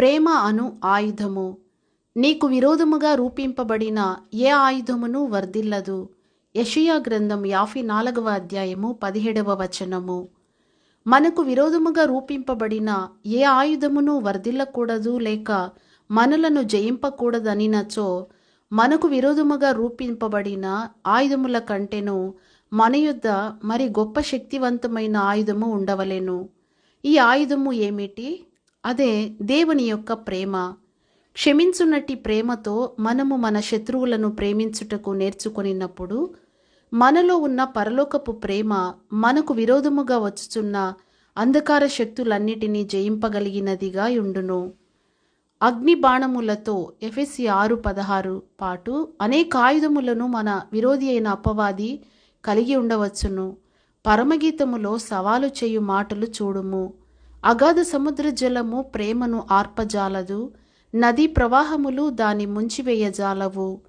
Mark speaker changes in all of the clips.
Speaker 1: ప్రేమ అను ఆయుధము. నీకు విరోధముగా రూపింపబడిన ఏ ఆయుధమును వర్ధిల్లదు. యషియా గ్రంథం యాభై నాలుగవ అధ్యాయము పదిహేడవ వచనము. మనకు విరోధముగా రూపింపబడిన ఏ ఆయుధమును వర్ధిల్లకూడదు లేక మనలను జయింపకూడదనినచో మనకు విరోధముగా రూపింపబడిన ఆయుధముల కంటేను మన యొద్ద మరి గొప్ప శక్తివంతమైన ఆయుధము ఉండవలేను. ఈ ఆయుధము ఏమిటి? అదే దేవుని యొక్క ప్రేమ. క్షమించున్నట్టి ప్రేమతో మనము మన శత్రువులను ప్రేమించుటకు నేర్చుకొనినప్పుడు మనలో ఉన్న పరలోకపు ప్రేమ మనకు విరోధముగా వచ్చుచున్న అంధకార శక్తులన్నిటినీ జయింపగలిగినదిగా ఉండును. అగ్ని బాణములతో ఎఫ్ఎస్సి ఆరు పదహారు పాటు అనేక ఆయుధములను మన విరోధి అయిన అపవాది కలిగి ఉండవచ్చును. పరమగీతములో సవాలు చేయు మాటలు చూడుము. అగాధ సముద్ర జలము ప్రేమను ఆర్పజాలదు నదీ ప్రవాహములు దాని ముంచివేయజాలవు.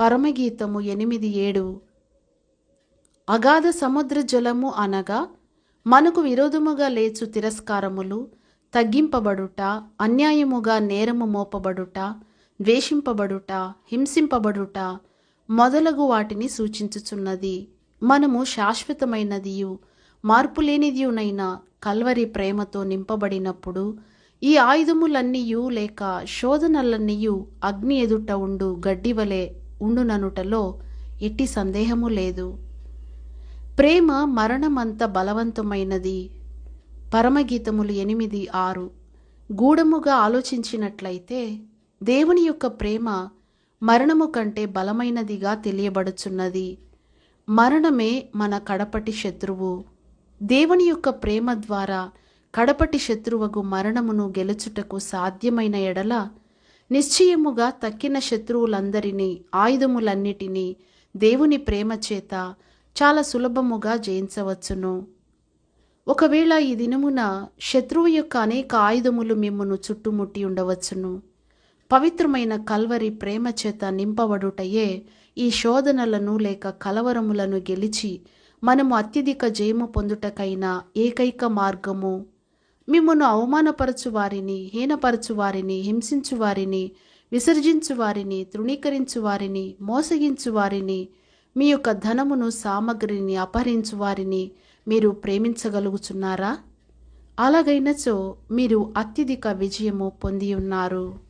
Speaker 1: పరమగీతము ఎనిమిది ఏడు. అగాధ సముద్ర జలము అనగా మనకు విరోధముగా లేచు తిరస్కారములు తగ్గింపబడుట అన్యాయముగా నేరము మోపబడుట ద్వేషింపబడుట హింసింపబడుట మొదలగు వాటిని సూచించుచున్నది. మనము శాశ్వతమైనదియు. మార్పులేనిదియునైన కల్వరి ప్రేమతో నింపబడినప్పుడు ఈ ఆయుధములన్నీయు లేక శోధనలన్నీయు అగ్ని ఎదుట ఉండు గడ్డివలే ఉండుననుటలో ఎట్టి సందేహము లేదు. ప్రేమ మరణమంత బలవంతమైనది. పరమగీతములు ఎనిమిది ఆరు. గూఢముగా ఆలోచించినట్లయితే దేవుని యొక్క ప్రేమ మరణము కంటే బలమైనదిగా తెలియబడుచున్నది. మరణమే మన కడపటి శత్రువు. దేవుని యొక్క ప్రేమ ద్వారా కడపటి శత్రువుకు మరణమును గెలుచుటకు సాధ్యమైన ఎడల నిశ్చయముగా తక్కిన శత్రువులందరినీ ఆయుధములన్నిటినీ దేవుని ప్రేమ చేత చాలా సులభముగా జయించవచ్చును. ఒకవేళ ఈ దినమున శత్రువు యొక్క అనేక ఆయుధములు మిమ్మను చుట్టుముట్టి ఉండవచ్చును. పవిత్రమైన కల్వరి ప్రేమ చేత నింపబడుటయే ఈ శోధనలను లేక కలవరములను గెలిచి మనము అత్యధిక జయము పొందుటకైన ఏకైక మార్గము. మిమ్మను అవమానపరచు వారిని హీనపరచు వారిని హింసించు వారిని విసర్జించు వారిని తృణీకరించు వారిని మోసగించు వారిని మీ యొక్క ధనమును సామగ్రిని అపహరించు వారిని మీరు ప్రేమించగలుగుచున్నారా? అలాగైనచో మీరు అత్యధిక విజయము పొంది ఉన్నారు